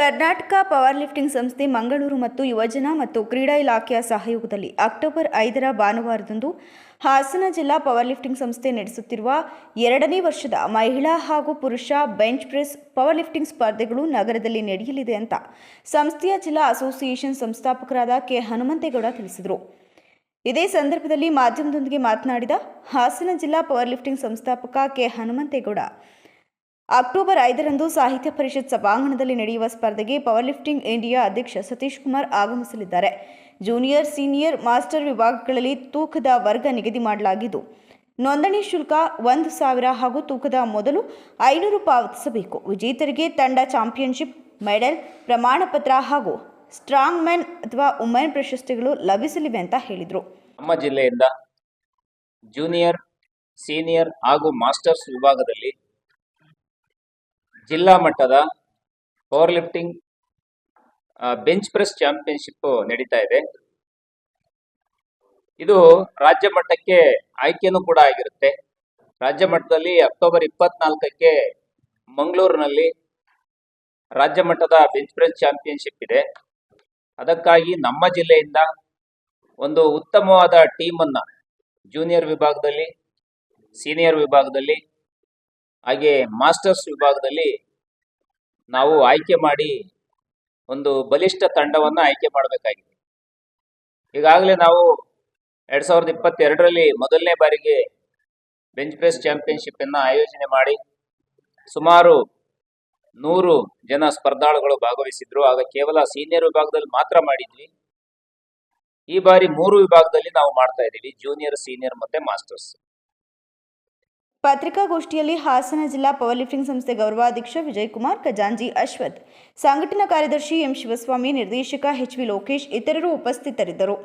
Karnataka power lifting ಸಂಸ್ಥೆ ಮಂಗಳೂರು ಮತ್ತು ಯುವಜನ ಮತ್ತು ಕ್ರೀಡಾ ಇಲಾಖೆಯ ಸಹಯೋಗದಲ್ಲಿ ಅಕ್ಟೋಬರ್ ಐದರ ಭಾನುವಾರದಂದು ಹಾಸನ ಜಿಲ್ಲಾ ಪವರ್ ಲಿಫ್ಟಿಂಗ್ ಸಂಸ್ಥೆ ನಡೆಸುತ್ತಿರುವ ಎರಡನೇ ವರ್ಷದ ಮಹಿಳಾ ಹಾಗೂ ಪುರುಷ ಬೆಂಚ್ ಪ್ರೆಸ್ ಪವರ್ ಲಿಫ್ಟಿಂಗ್ ಸ್ಪರ್ಧೆಗಳು ನಗರದಲ್ಲಿ ನಡೆಯಲಿದೆ ಅಂತ ಸಂಸ್ಥೆಯ ಜಿಲ್ಲಾ ಅಸೋಸಿಯೇಷನ್ ಸಂಸ್ಥಾಪಕರಾದ ಕೆ ಹನುಮಂತೇಗೌಡ ತಿಳಿಸಿದರು. ಇದೇ ಸಂದರ್ಭದಲ್ಲಿ ಮಾಧ್ಯಮದೊಂದಿಗೆ ಮಾತನಾಡಿದ ಹಾಸನ ಜಿಲ್ಲಾ ಪವರ್ ಲಿಫ್ಟಿಂಗ್ ಸಂಸ್ಥಾಪಕ ಕೆ ಹನುಮಂತೇಗೌಡ ಅಕ್ಟೋಬರ್ ಐದರಂದು ಸಾಹಿತ್ಯ ಪರಿಷತ್ ಸಭಾಂಗಣದಲ್ಲಿ ನಡೆಯುವ ಸ್ಪರ್ಧೆಗೆ ಪವರ್ ಲಿಫ್ಟಿಂಗ್ ಇಂಡಿಯಾ ಅಧ್ಯಕ್ಷ ಸತೀಶ್ ಕುಮಾರ್ ಆಗಮಿಸಲಿದ್ದಾರೆ. ಜೂನಿಯರ್, ಸೀನಿಯರ್, ಮಾಸ್ಟರ್ ವಿಭಾಗಗಳಲ್ಲಿ ತೂಕದ ವರ್ಗ ನಿಗದಿ ಮಾಡಲಾಗಿದ್ದು, ನೋಂದಣಿ ಶುಲ್ಕ ಒಂದು ಸಾವಿರ ಹಾಗೂ ತೂಕದ ಮೊದಲು ಐನೂರು ಪಾವತಿಸಬೇಕು. ವಿಜೇತರಿಗೆ ತಂಡ ಚಾಂಪಿಯನ್ಶಿಪ್ ಮೆಡಲ್ ಪ್ರಮಾಣ ಪತ್ರ ಹಾಗೂ ಸ್ಟ್ರಾಂಗ್ ಮ್ಯಾನ್ ಅಥವಾ ವುಮೆನ್ ಪ್ರಶಸ್ತಿಗಳು ಲಭಿಸಲಿವೆ ಅಂತ ಹೇಳಿದರು. ನಮ್ಮ ಜಿಲ್ಲೆಯಿಂದ ಜೂನಿಯರ್, ಸೀನಿಯರ್ ಹಾಗೂ ಮಾಸ್ಟರ್ಸ್ ವಿಭಾಗದಲ್ಲಿ ಜಿಲ್ಲಾ ಮಟ್ಟದ power lifting bench press championship ನಡೀತಾ ಇದೆ. ಇದು ರಾಜ್ಯ ಮಟ್ಟಕ್ಕೆ ಆಯ್ಕೆನೂ ಕೂಡ ಆಗಿರುತ್ತೆ. ರಾಜ್ಯ ಮಟ್ಟದಲ್ಲಿ ಅಕ್ಟೋಬರ್ ಇಪ್ಪತ್ನಾಲ್ಕಕ್ಕೆ ಮಂಗಳೂರಿನಲ್ಲಿ ರಾಜ್ಯ ಮಟ್ಟದ ಬೆಂಚ್ ಪ್ರೆಸ್ ಚಾಂಪಿಯನ್ಶಿಪ್ ಇದೆ. ಅದಕ್ಕಾಗಿ ನಮ್ಮ ಜಿಲ್ಲೆಯಿಂದ ಒಂದು ಉತ್ತಮವಾದ ಟೀಮನ್ನ ಜೂನಿಯರ್ ವಿಭಾಗದಲ್ಲಿ ಸೀನಿಯರ್ ವಿಭಾಗದಲ್ಲಿ, ಹಾಗೆ ಮಾಸ್ಟರ್ಸ್ ವಿಭಾಗದಲ್ಲಿ ನಾವು ಆಯ್ಕೆ ಮಾಡಿ ಒಂದು ಬಲಿಷ್ಠ ತಂಡವನ್ನು ಆಯ್ಕೆ ಮಾಡಬೇಕಾಗಿದೆ. ಈಗಾಗಲೇ ನಾವು ಎರಡ್ ಸಾವಿರದ ಇಪ್ಪತ್ತೆರಡರಲ್ಲಿ ಮೊದಲನೇ ಬಾರಿಗೆ ಬೆಂಚ್ ಪ್ರೆಸ್ ಚಾಂಪಿಯನ್ಶಿಪ್ಪನ್ನು ಆಯೋಜನೆ ಮಾಡಿ ಸುಮಾರು ನೂರು ಜನ ಸ್ಪರ್ಧಾಳುಗಳು ಭಾಗವಹಿಸಿದ್ರು. ಆಗ ಕೇವಲ ಸೀನಿಯರ್ ವಿಭಾಗದಲ್ಲಿ ಮಾತ್ರ ಮಾಡಿದ್ವಿ. ಈ ಬಾರಿ ಮೂರು ವಿಭಾಗದಲ್ಲಿ ನಾವು ಮಾಡ್ತಾ ಇದ್ದೀವಿ, ಜೂನಿಯರ್, ಸೀನಿಯರ್ ಮತ್ತೆ ಮಾಸ್ಟರ್ಸ್. ಪತ್ರಿಕಾಗೋಷ್ಠಿಯಲ್ಲಿ ಹಾಸನ ಜಿಲ್ಲಾ ಪವರ್ ಲಿಫ್ಟಿಂಗ್ ಸಂಸ್ಥೆ ಗೌರವಾಧ್ಯಕ್ಷ ವಿಜಯಕುಮಾರ್ ಖಜಾಂಜಿ ಅಶ್ವಥ್, ಸಂಘಟನಾ ಕಾರ್ಯದರ್ಶಿ ಎಂ ಶಿವಸ್ವಾಮಿ, ನಿರ್ದೇಶಕ ಎಚ್ ವಿ ಲೋಕೇಶ್ ಇತರರು ಉಪಸ್ಥಿತರಿದ್ದರು.